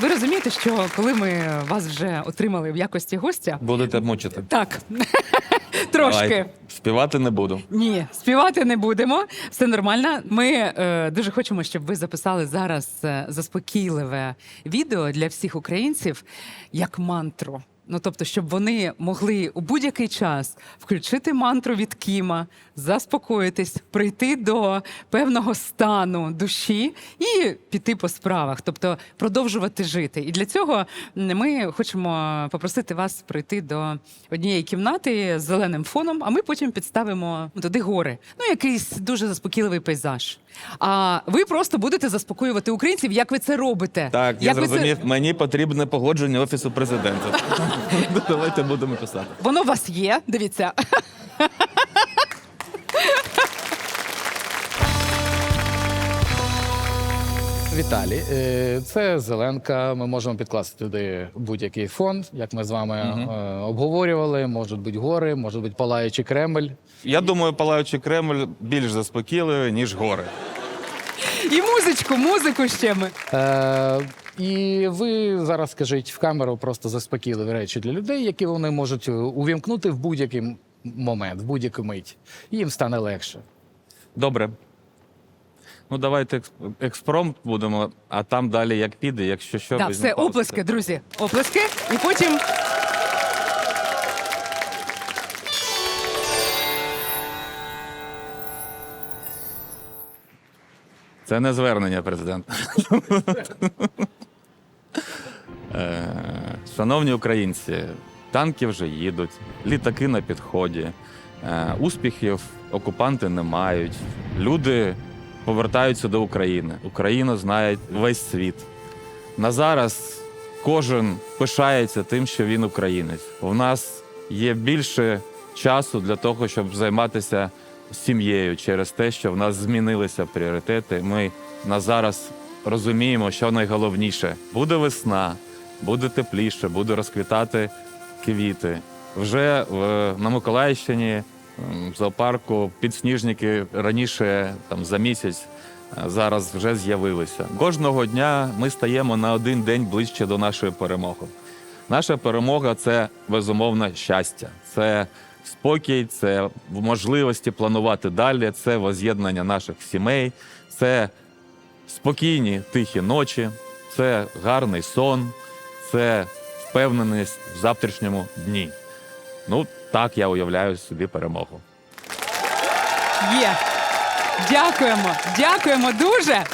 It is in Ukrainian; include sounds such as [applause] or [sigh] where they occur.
Ви розумієте, що коли ми вас вже отримали в якості гостя, Будете мучити. так [laughs] трошки. Давай. Співати не буду. Ні, співати не будемо. Все нормально. Ми е, дуже хочемо, щоб ви записали зараз е, заспокійливе відео для всіх українців як мантру. Ну тобто, щоб вони могли у будь-який час включити мантру від Кіма, заспокоїтись, прийти до певного стану душі і піти по справах, тобто продовжувати жити. І для цього ми хочемо попросити вас прийти до однієї кімнати з зеленим фоном, а ми потім підставимо туди гори. Ну, якийсь дуже заспокійливий пейзаж. А ви просто будете заспокоювати українців, як ви це робите. Так, я як ви зрозумів. Це... Мені потрібне погодження офісу президента. Давайте будемо писати. Воно у вас є, дивіться. Віталій, е, це зеленка. Ми можемо підкласти туди будь-який фон, як ми з вами е, обговорювали. Можуть бути гори, може бути палаючий Кремль. Я думаю, палаючий Кремль більш заспокійливий, ніж гори. І музичку, музику ще ми. Е, і ви зараз скажіть в камеру просто заспокійливі речі для людей, які вони можуть е, увімкнути в будь-який момент, в будь-яку мить. І їм стане легше. Добре. Ну, давайте екс- експромт будемо, а там далі як піде, якщо що, Так, візьмемо все, оплески, друзі. Оплески. І потім. Це не звернення президента. [laughs] Е, Шановні українці, танки вже їдуть, літаки на підході, е, успіхів окупанти не мають. Люди повертаються до України. Україну знає весь світ. На зараз кожен пишається тим, що він українець. У нас є більше часу для того, щоб займатися сім'єю через те, що в нас змінилися пріоритети. Ми на зараз розуміємо, що найголовніше буде весна, буде тепліше, буде розквітати квіти. Вже на Миколаївщині в зоопарку підсніжники раніше там за місяць. Зараз вже з'явилися. Кожного дня ми стаємо на один день ближче до нашої перемоги. Наша перемога це безумовно щастя, це спокій, це можливості планувати далі, це воз'єднання наших сімей, це спокійні тихі ночі, це гарний сон, це впевненість в завтрашньому дні. Ну, так я уявляю собі перемогу. Є. Дякуємо. Дякуємо дуже.